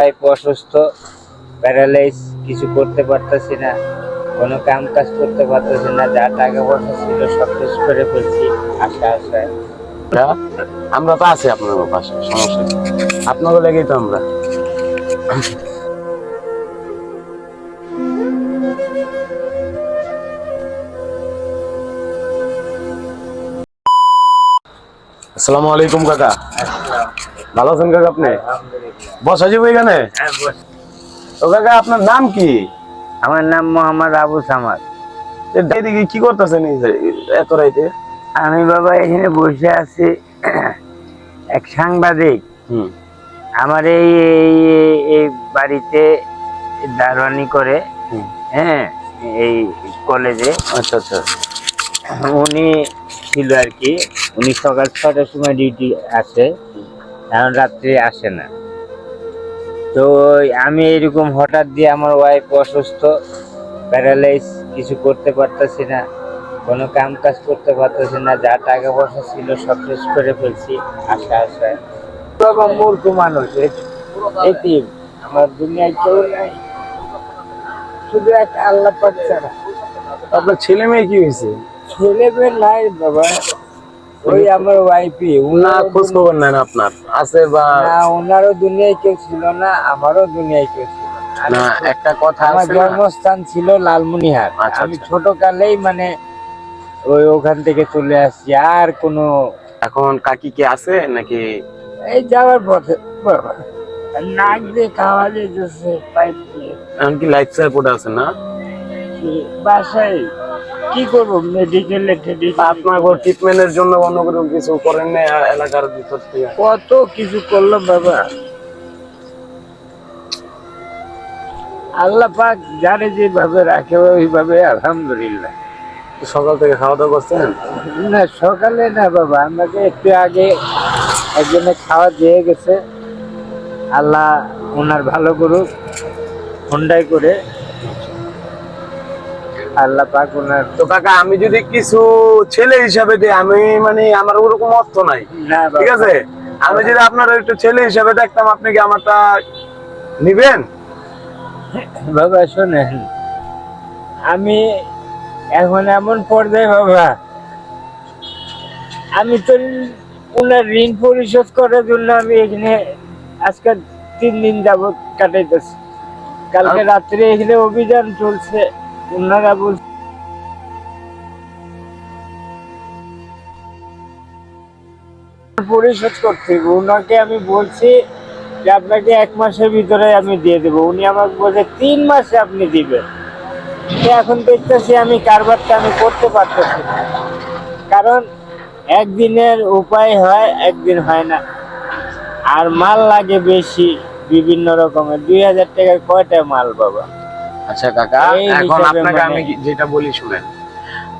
Pipe অসুস্থ paralyse কিছু করতে পারতেছি না কোনো কাম কাজ করতে পারতেছি না যা টাকা পয়সা ছিল সব শেষ করে ফেলছি আশা আশায় আমরা তো আছি আপনার পাশে সমস্যা আপনাকে লেগেই তো আমরা। আসসালামু আলাইকুম কাকা। ভালো আছেন কাকা আপনি? বসা যাব এখানে? হ্যাঁ, তো কাকা আপনার নাম কি? আমার নাম মোহাম্মদ আবু সামাদ। এদিকে কি করতেছেন এত রাইতে? আমি বাবা এখানে বসে আছি এক সাংবাদিক। আমার এই এই- এই বাড়িতে দারোয়ানি করে হ্যাঁ এই কলেজে। আচ্ছা আচ্ছা। উনি ছিল আর কি উনি সকাল ছটার সময় ডিউটি আসে এখন রাত্রে আসে না। তো আমি এরকম হঠাৎ দিয়ে আমার ওয়াইফ অসুস্থ প্যারালাইজ কিছু করতে পারতেছি না কোনো কাম কাজ করতে পারতেছি না যা টাকা পয়সা ছিল সব শেষ করে ফেলছি আশা আশায় বাবা মূর্খ মানুষ এটি আমার দুনিয়ায় কেউ নাই শুধু এক আল্লাহ পাক ছাড়া। আপনার ছেলে মেয়ে কি হয়েছে? ছেলে মেয়ে নাই বাবা। ওই আমার ওয়াইফই না খোঁজ খবর নেন আপনার। আছে বা না ওনারও দুনিয়ায় কেউ ছিল না আমারও দুনিয়ায় কেউ ছিল না। একটা কথা আমার জন্মস্থান ছিল লালমনিহাট। আচ্ছা, আমি আচ্ছা। ছোট কালেই মানে ওই ওখান থেকে চলে আসছি আর কোনো এখন কাকি কি আছে নাকি? এই যাওয়ার পথে নাক দিয়ে খাওয়া যেতেছে পাইপ দিয়ে। এখন কি লাইফ সাপোর্ট আছে না? বাসায় কি করব? মেডিকেলে আপনার ট্রিটমেন্টের জন্য অন্য কোনো কিছু করেন না এলাকার ভিতর থেকে? কত কিছু করলাম বাবা। আল্লাহ পাক যারে যেভাবে রাখে ওইভাবে আলহামদুলিল্লাহ। সকাল থেকে খাওয়া দাওয়া করছেন? না সকালে না বাবা আমাকে একটু আগে একজনে খাওয়া দিয়ে গেছে। আল্লাহ ওনার ভালো করুক হুন্ডাই করে আল্লাহ পাক ওনার তো কাকা আমি যদি কিছু ছেলে হিসাবে দিই আমি মানে আমার ওরকম অর্থ নাই। ঠিক আছে? আমি যদি আপনার একটু ছেলে হিসাবে দেখতাম আপনি কি আমারটা নিবেন? বাবা শোনেন। আমি এখন এমন পর্যায়ে বাবা। আমি তো ওনার ঋণ পরিশোধ করার জন্য আমি এখানে আজকে তিন দিন যাবত কাটাইতেছি। কালকে রাত্রে এখানে অভিযান চলছে। ওনারা বলছে পরিশোধ করতে ওনাকে আমি বলছি যে আপনাকে এক মাসের ভিতরে আমি দিয়ে দেবো। উনি আমাকে বলছে, তিন মাসে আপনি দিবেন। এখন দেখতেছি আমি কারবারটা আমি করতে পারতেছি কারণ একদিনের উপায় হয়, একদিন হয় না। আর মাল লাগে বেশি, বিভিন্ন রকমের। দুই হাজার টাকার কয়টা মাল বাবা? আচ্ছা কাকা এখন আপনাকে মানে- আমি যেটা বলি শুনেন।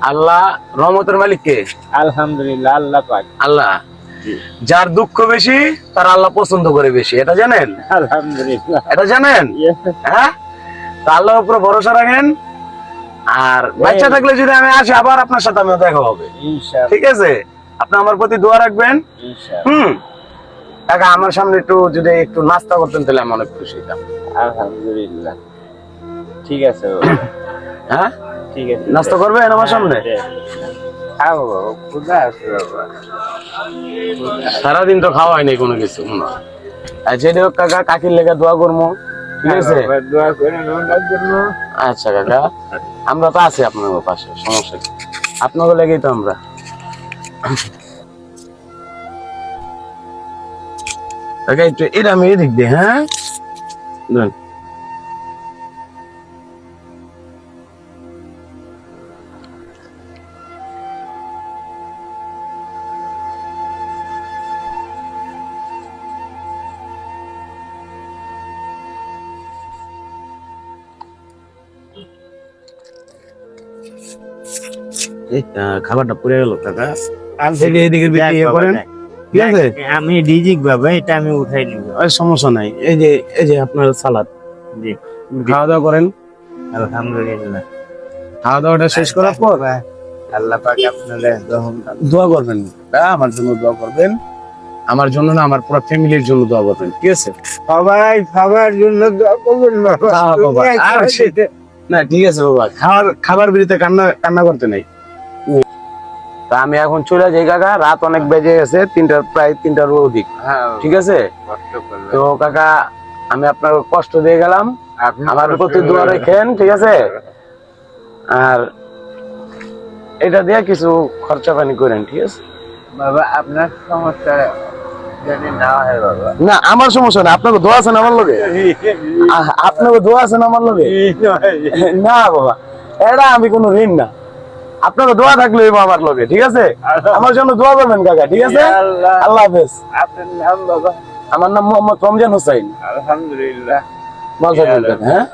আল্লাহ রহমতের মালিক কে? আলহামদুলিল্লাহ আল্লাহ পাক। আল্লাহ। যার দুঃখ বেশি তার আল্লাহ পছন্দ করে বেশি। এটা জানেন? আলহামদুলিল্লাহ। এটা জানেন? হ্যাঁ? তা আল্লাহর উপরে ভরসা রাখেন। আর বাচ্চা থাকলে যদি আমি আসি আবার আপনার সাথে আমার দেখা হবে। ইনশাআল্লাহ। ঠিক আছে? আপনি আমার প্রতি দোয়া রাখবেন। ইনশাআল্লাহ। হুম? কাকা আমার সামনে একটু যদি একটু নাস্তা করতেন তাহলে আমি অনেক খুশি হতাম। আলহামদুলিল্লাহ। ঠিক আছে হ্যাঁ? ঠিক আছে। নাস্তা করবেন আমার সামনে? বাবা ক্ষুধা আছে বাবা। সারাদিন তো খাওয়া হয়নি কোনো কিছু হয়। আর যেটা হোক কাকা কাকির লেগে দোয়া করব ঠিক আছে? আচ্ছা কাকা আমরা তো আছি আপনার পাশে সমস্যা কি? আপনাকে লেগেই তো আমরা। কাকা একটু এটা আমি এদিক দিয়ে হ্যাঁ? খাবারটা পড়ে গেল কাকা। আমি ডিজিক বাবা এটা আমি উঠাই নিব। সমস্যা নাই। এই যে এই যে আপনার সালাদ। জি। খাওয়া দাওয়া করেন। আলহামদুলিল্লাহ। খাওয়া দাওয়াটা শেষ করার পর আল্লাহ পাক আপনাদের দোয়া করবেন। আমার জন্য দোয়া করবেন। আমার জন্য না আমার পুরো ফ্যামিলির জন্য দোয়া করবেন। ঠিক আছে? সবাই সবার জন্য দোয়া করবেন বাবা। না ঠিক আছে বাবা। খাবার খাবার বিরুদ্ধে কান্না কান্না করতে নেই। তা আমি এখন চলে যাই কাকা। রাত অনেক বেজে গেছে তিনটার প্রায় তিনটার অধিক। হ্যাঁ, ঠিক আছে? তো কাকা আমি আপনার কষ্ট দিয়ে গেলাম। আমার প্রতি দোয়া রেখেন ঠিক আছে? আর এটা দিয়ে কিছু খরচা পানি করেন ঠিক আছে? বাবা আপনার সমস্যা না আমার সমস্যা না আপনাকে দোয়া আছেন আমার আহ, আপনাকে দোয়া আছেন আমার লগে? না বাবা এটা আমি কোনো ঋণ না। আপনাকে দোয়া থাকলে আমার লগে ঠিক আছে? আমার জন্য দোয়া করবেন কাকা ঠিক আছে? আল্লাহ। হাফেজ। আপনার আমার নাম মোহাম্মদ রমজান হোসাইন। আলহামদুলিল্লাহ। ভালো থাকবেন হ্যাঁ?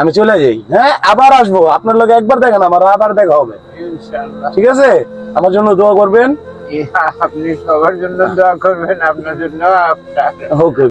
আমি চলে যাই হ্যাঁ? আবার আসব। আপনার লগে একবার দেখেন আমার আবার দেখা হবে। ইনশাআল্লাহ। ঠিক আছে? আমার জন্য দোয়া করবেন। আপনি সবার জন্য দোয়া করবেন আপনার জন্য আপনার। ওকে